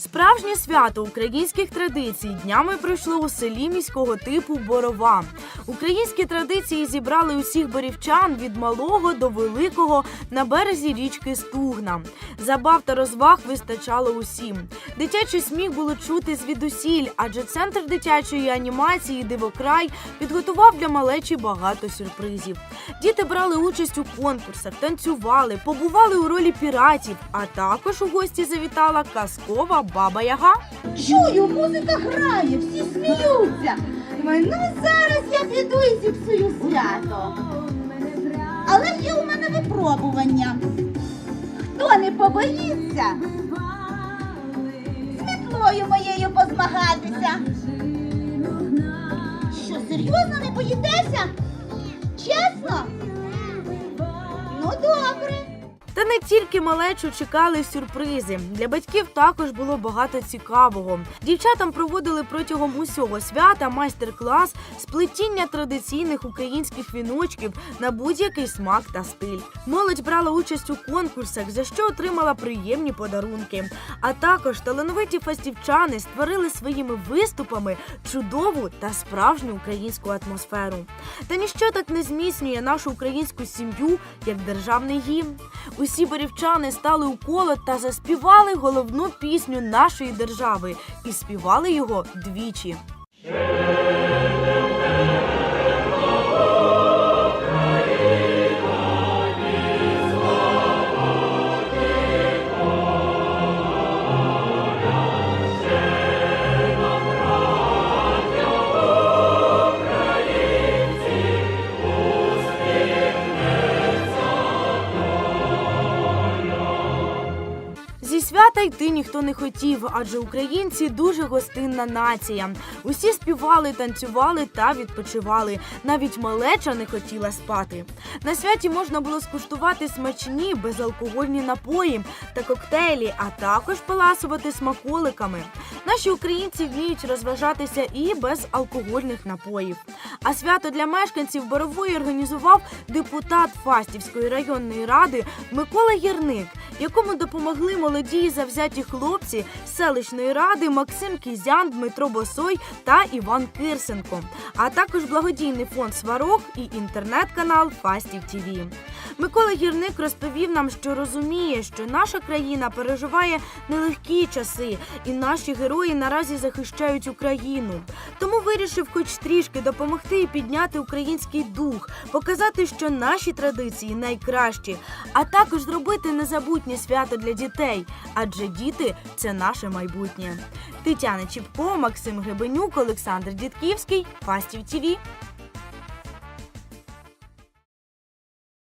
Справжнє свято українських традицій днями пройшло у селі міського типу Борова. Українські традиції зібрали усіх борівчан від малого до великого на березі річки Стугна. Забав та розваг вистачало усім. Дитячий сміх було чути звідусіль, адже центр дитячої анімації Дивокрай підготував для малечі багато сюрпризів. Діти брали участь у конкурсах, танцювали, побували у ролі піратів, а також у гості завітала казкова баба Яга. Чую, музика грає, всі сміються. Ну зараз я піду і зіпсую свято. Але є у мене випробування. Хто не побоїться? З метлою моєю позмагатися. Та не тільки малечу чекали сюрпризи. Для батьків також було багато цікавого. Дівчатам проводили протягом усього свята майстер-клас з плетіння традиційних українських віночків на будь-який смак та стиль. Молодь брала участь у конкурсах, за що отримала приємні подарунки. А також талановиті фастівчани створили своїми виступами чудову та справжню українську атмосферу. Та ніщо так не зміцнює нашу українську сім'ю, як державний гімн. Усі борівчани стали у коло та заспівали головну пісню нашої держави і співали його двічі. Зі свята йти ніхто не хотів, адже українці дуже гостинна нація. Усі співали, танцювали та відпочивали. Навіть малеча не хотіла спати. На святі можна було скуштувати смачні безалкогольні напої та коктейлі, а також поласувати смаколиками. Наші українці вміють розважатися і без алкогольних напоїв. А свято для мешканців Борової організував депутат Фастівської районної ради Микола Єрник, якому допомогли молоді і завзяті хлопці з селищної ради Максим Кізян, Дмитро Босой та Іван Кирсенко, а також благодійний фонд Сварог і інтернет-канал Фастів ТІВІ. Микола Гірник розповів нам, що розуміє, що наша країна переживає нелегкі часи, і наші герої наразі захищають Україну. Тому вирішив, хоч трішки допомогти і підняти український дух, показати, що наші традиції найкращі, а також зробити незабутнє свято для дітей, адже діти це наше майбутнє. Тетяна Чіпко, Максим Гребенюк, Олександр Дідківський, Фастів ТІВІ.